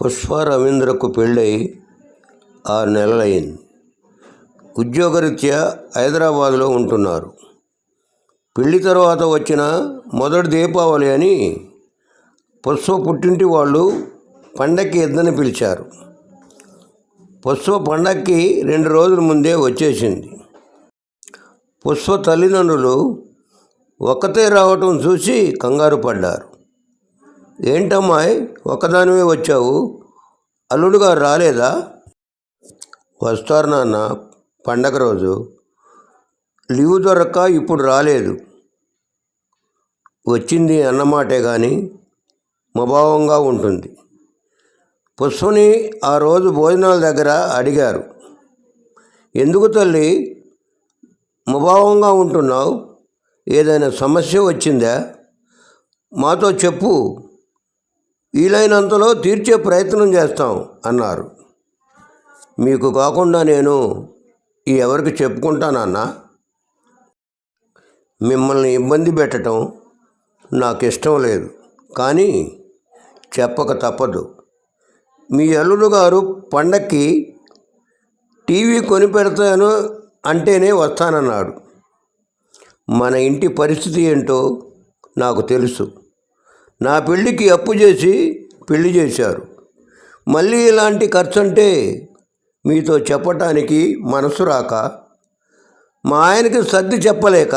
పుష్ప రవీంద్రకు పెళ్ళై ఆరు నెలలైంది ఉద్యోగరీత్యా హైదరాబాదులో ఉంటున్నారు. పెళ్ళి తర్వాత వచ్చిన మొదటి దీపావళి అని పుష్ప పుట్టింటి వాళ్ళు పండక్కి ఇద్దరిని పిలిచారు. పుష్ప పండక్కి రెండు రోజుల ముందే వచ్చేసింది. పుష్ప తల్లిదండ్రులు ఒక్కతే రావటం చూసి కంగారు పడ్డారు. ఏంటమ్మాయ్? ఒక్కదానివే వచ్చావు. అల్లుడు గారు రాలేదా? వస్తారు నాన్న. పండగ రోజు. లీవ్ దొరక్క ఇప్పుడు రాలేదు. వచ్చింది అన్నమాటే కానీ మభావంగా ఉంటుంది. పుష్పని ఆ రోజు భోజనాల దగ్గర అడిగారు. ఎందుకు తల్లి? ముభావంగా ఉంటున్నావు. ఏదైనా సమస్య వచ్చిందా? మాతో చెప్పు. వీలైనంతలో తీర్చే ప్రయత్నం చేస్తాం అన్నారు. మీకు కాకుండా నేను ఈ ఎవరికి చెప్పుకుంటానన్నా మిమ్మల్ని ఇబ్బంది పెట్టడం నాకు ఇష్టం లేదు. కానీ చెప్పక తప్పదు. మీ అల్లుడు గారు పండక్కి టీవీ కొని పెడతాను అంటేనే వస్తానన్నాడు. మన ఇంటి పరిస్థితి ఏంటో నాకు తెలుసు. నా పెళ్ళికి అప్పు చేసి పెళ్ళి చేశారు. మళ్ళీ ఇలాంటి ఖర్చు అంటే మీతో చెప్పటానికి మనసు రాక మా ఆయనకి సర్ది చెప్పలేక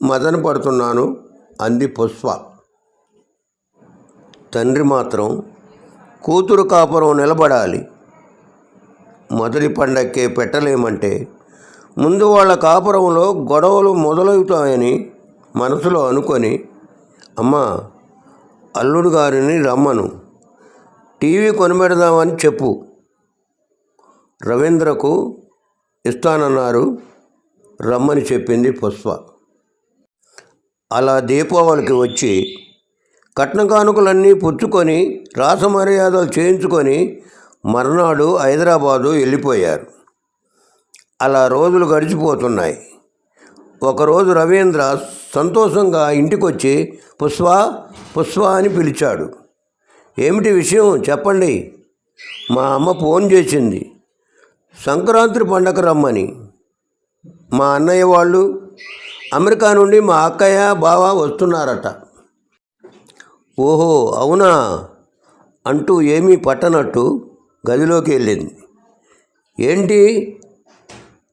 మదన పడుతున్నాను అంది పుష్ప. తండ్రి మాత్రం కూతురు కాపురం నిలబడాలి. మొదటి పండక్కే పెట్టలేమంటే ముందు వాళ్ళ కాపురంలో గొడవలు మొదలవుతాయని మనసులో అనుకొని అమ్మా అల్లుడు గారిని రమ్మను. టీవీ కొనిపెడదామని చెప్పు. రవీంద్రకు ఇస్తానన్నారు. రమ్మని చెప్పింది పుష్ప. అలా దీపావళికి వచ్చి కట్న కానుకలన్నీ పుచ్చుకొని రాసమర్యాదలు చేయించుకొని మర్నాడు హైదరాబాదు వెళ్ళిపోయారు. అలా రోజులు గడిచిపోతున్నాయి. ఒకరోజు రవీంద్ర సంతోషంగా ఇంటికొచ్చి పుష్ప పుష్ప అని పిలిచాడు. ఏమిటి విషయం చెప్పండి? మా అమ్మ ఫోన్ చేసింది. సంక్రాంతి పండగ రమ్మని. మా అన్నయ్య వాళ్ళు అమెరికా నుండి మా అక్కయ్య బావ వస్తున్నారట. ఓహో అవునా? అంటూ ఏమీ పట్టనట్టు గదిలోకి వెళ్ళింది. ఏంటి?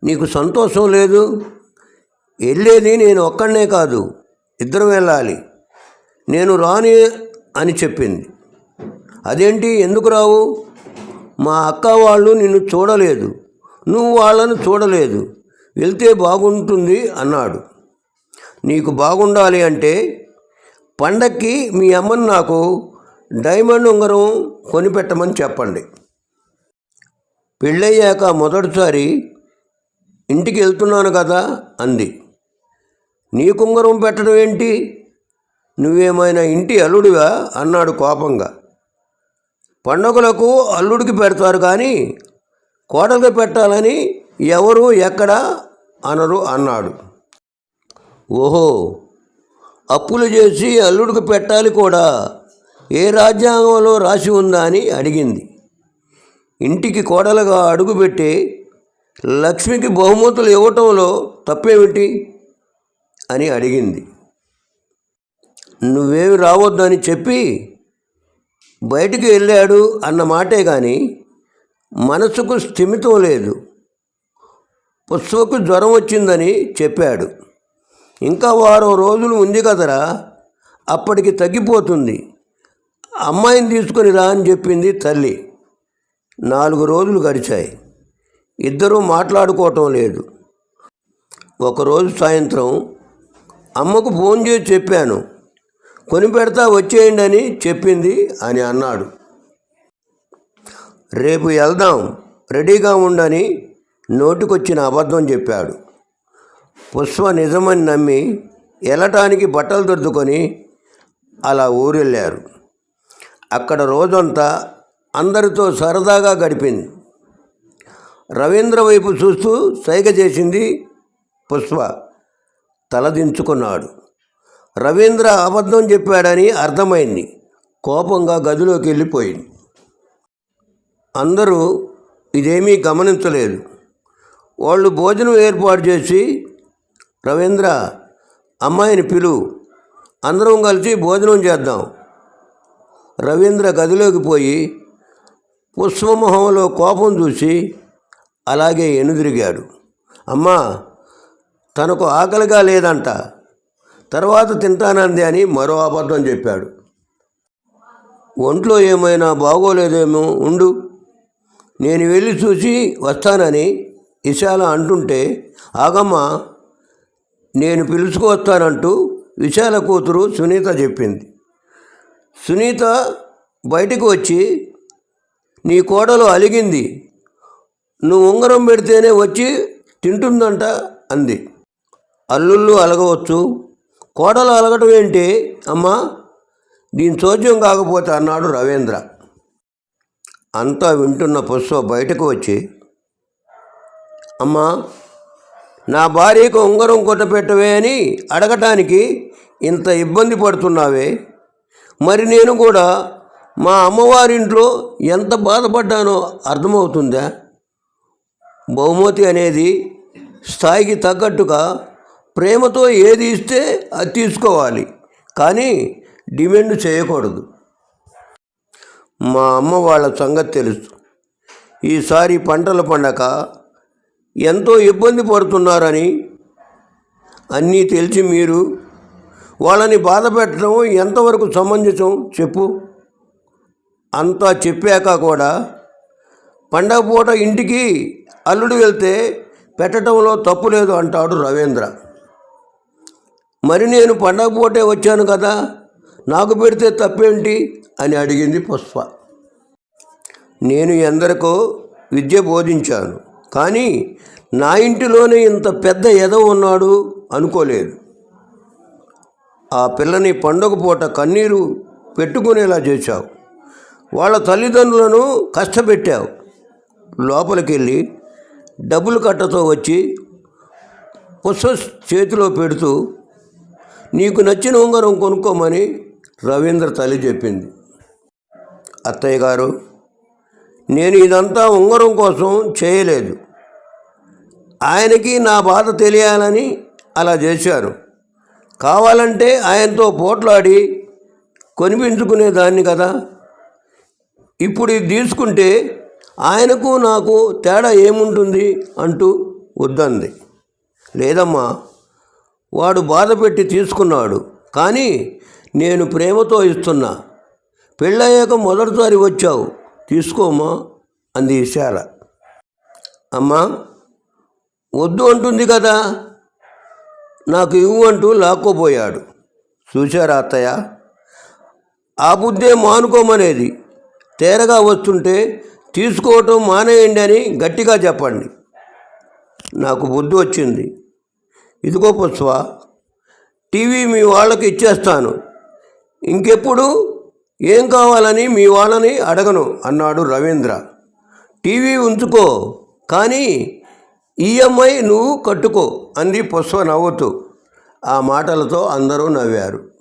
నీకు సంతోషం లేదు? వెళ్ళేది నేను ఒక్కడనే కాదు ఇద్దరం వెళ్ళాలి. నేను రాని అని చెప్పింది. అదేంటి? ఎందుకు రావు? మా అక్క వాళ్ళు నిన్ను చూడలేదు. నువ్వు వాళ్ళను చూడలేదు. వెళ్తే బాగుంటుంది అన్నాడు. నీకు బాగుండాలి అంటే పండక్కి మీ అమ్మని నాకు డైమండ్ ఉంగరం కొనిపెట్టమని చెప్పండి. పెళ్ళయ్యాక మొదటిసారి ఇంటికి వెళ్తున్నాను కదా అంది. నీ కుంగరం పెట్టడం ఏంటి? నువ్వేమైనా ఇంటి అల్లుడివా? అన్నాడు కోపంగా. పండుగలకు అల్లుడికి పెడతారు కానీ కోడలికి పెట్టాలని ఎవరు ఎక్కడ అనరు అన్నాడు. ఓహో అప్పులు చేసి అల్లుడికి పెట్టాలి కూడా. ఏ రాజ్యాంగంలో రాసి ఉందా అని అడిగింది. ఇంటికి కోడలుగా అడుగుపెట్టి లక్ష్మికి బహుమతులు ఇవ్వటంలో తప్పేమిటి? అని అడిగింది. నువ్వేమి రావద్దని చెప్పి బయటికి వెళ్ళాడు అన్న మాటే కానీ మనసుకు స్థిమితం లేదు. పుష్పకు జ్వరం వచ్చిందని చెప్పాడు. ఇంకా వారం రోజులు ఉంది కదరా అప్పటికి తగ్గిపోతుంది. అమ్మాయిని తీసుకొని రా అని చెప్పింది తల్లి. నాలుగు రోజులు గడిచాయి. ఇద్దరూ మాట్లాడుకోవటం లేదు. ఒకరోజు సాయంత్రం అమ్మకు ఫోన్ చేసి చెప్పాను. కొని పెడతా వచ్చేయండి అని చెప్పింది అని అన్నాడు. రేపు వెళ్దాం రెడీగా ఉండని నోటికొచ్చిన అబద్ధం చెప్పాడు. పుష్ప నిజమని నమ్మి వెళ్ళటానికి బట్టలు దొద్దుకొని అలా ఊరెళ్ళారు. అక్కడ రోజంతా అందరితో సరదాగా గడిపింది. రవీంద్ర వైపు చూస్తూ సైగ చేసింది పుష్ప. తలదించుకున్నాడు. రవీంద్ర అబద్ధం చెప్పాడని అర్థమైంది. కోపంగా గదిలోకి వెళ్ళిపోయింది అందరూ ఇదేమీ గమనించలేదు. వాళ్ళు భోజనం ఏర్పాటు చేసి రవీంద్ర అమ్మాయిని పిలు. అందరం కలిసి భోజనం చేద్దాం. రవీంద్ర గదిలోకి పోయి పుష్పమొహంలో కోపం చూసి అలాగే ఎనుదిరిగాడు. అమ్మా తనకు ఆకలిగా లేదంట. తర్వాత తింటానంది అని మరో అబద్ధం చెప్పాడు. ఒంట్లో ఏమైనా బాగోలేదేమో ఉండు. నేను వెళ్ళి చూసి వస్తానని విశాల అంటుంటే ఆగమ్మ నేను పిలుచుకొస్తానంటూ విశాల కూతురు సునీత చెప్పింది. సునీత బయటకు వచ్చి నీ కోడలు అలిగింది. నువ్వు ఉంగరం పెడితేనే వచ్చి తింటుందంట అంది. అల్లుళ్ళు అలగవచ్చు. కోడలు అలగటం ఏంటి? అమ్మా దీని చోద్యం కాకపోతే అన్నాడు రవీంద్ర. అంతా వింటున్న పుష్ప బయటకు వచ్చి అమ్మా నా భార్యకు ఉంగరం కొట్టపెట్టవే అని అడగటానికి ఇంత ఇబ్బంది పడుతున్నావే. మరి నేను కూడా మా అమ్మవారింట్లో ఎంత బాధపడ్డానో అర్థమవుతుందా? బహుమతి అనేది స్థాయికి తగ్గట్టుగా ప్రేమతో ఏది ఇస్తే అది తీసుకోవాలి. కానీ డిమాండ్ చేయకూడదు. మా అమ్మ వాళ్ళ సంగతి తెలుసు. ఈసారి పంటలు పండక ఎంతో ఇబ్బంది పడుతున్నారని అన్నీ తెలిసి మీరు వాళ్ళని బాధ పెట్టడం ఎంతవరకు సమంజసం చెప్పు. అంతా చెప్పాక కూడా పండగ పూట ఇంటికి అల్లుడు వెళ్తే పెట్టడంలో తప్పు లేదు అంటాడు రవీంద్ర. మరి నేను పండగ పూటే వచ్చాను కదా నాకు పెడితే తప్పేంటి? అని అడిగింది పుష్ప. నేను ఎందరికో విద్య బోధించాను కానీ నా ఇంటిలోనే ఇంత పెద్ద ఎదవ ఉన్నాడు అనుకోలేదు. ఆ పిల్లని పండగ పూట కన్నీరు పెట్టుకునేలా చేశావు. వాళ్ళ తల్లిదండ్రులను కష్టపెట్టావు. లోపలికి వెళ్ళి డబ్బులు కట్టతో వచ్చి పుష్ప చేతిలో పెడుతూ నీకు నచ్చిన ఉంగరం కొనుక్కోమని రవీంద్ర తల్లి చెప్పింది. అత్తయ్య గారు నేను ఇదంతా ఉంగరం కోసం చేయలేదు. ఆయనకి నా బాధ తెలియాలని అలా చేశారు. కావాలంటే ఆయనతో పోట్లాడి కొనిపించుకునేదాన్ని కదా. ఇప్పుడు ఇది తీసుకుంటే ఆయనకు నాకు తేడా ఏముంటుంది అంటూ వద్దంది. లేదమ్మా వాడు బాధపెట్టి తీసుకున్నాడు. కానీ నేను ప్రేమతో ఇస్తున్నా. పెళ్ళయ్యాక మొదటిసారి వచ్చావు. తీసుకోమా? అంది ఇషార అమ్మా వద్దు అంటుంది కదా. నాకు ఇవ్వు అంటూ లాక్కోపోయాడు చూశారా అత్తయ్య? ఆ బుద్ధే మానుకోమనేది. తేరగా వస్తుంటే తీసుకోవటం మానేయండి అని గట్టిగా చెప్పండి. నాకు బుద్ధి వచ్చింది. ఇదిగో పుష్ప టీవీ మీ వాళ్ళకి ఇచ్చేస్తాను. ఇంకెప్పుడు? ఏం కావాలని మీ వాళ్ళని అడగను అన్నాడు రవీంద్ర. టీవీ ఉంచుకో కానీ ఈఎంఐ నువ్వు కట్టుకో అంది పుష్ప నవ్వుతూ. ఆ మాటలతో అందరూ నవ్వారు.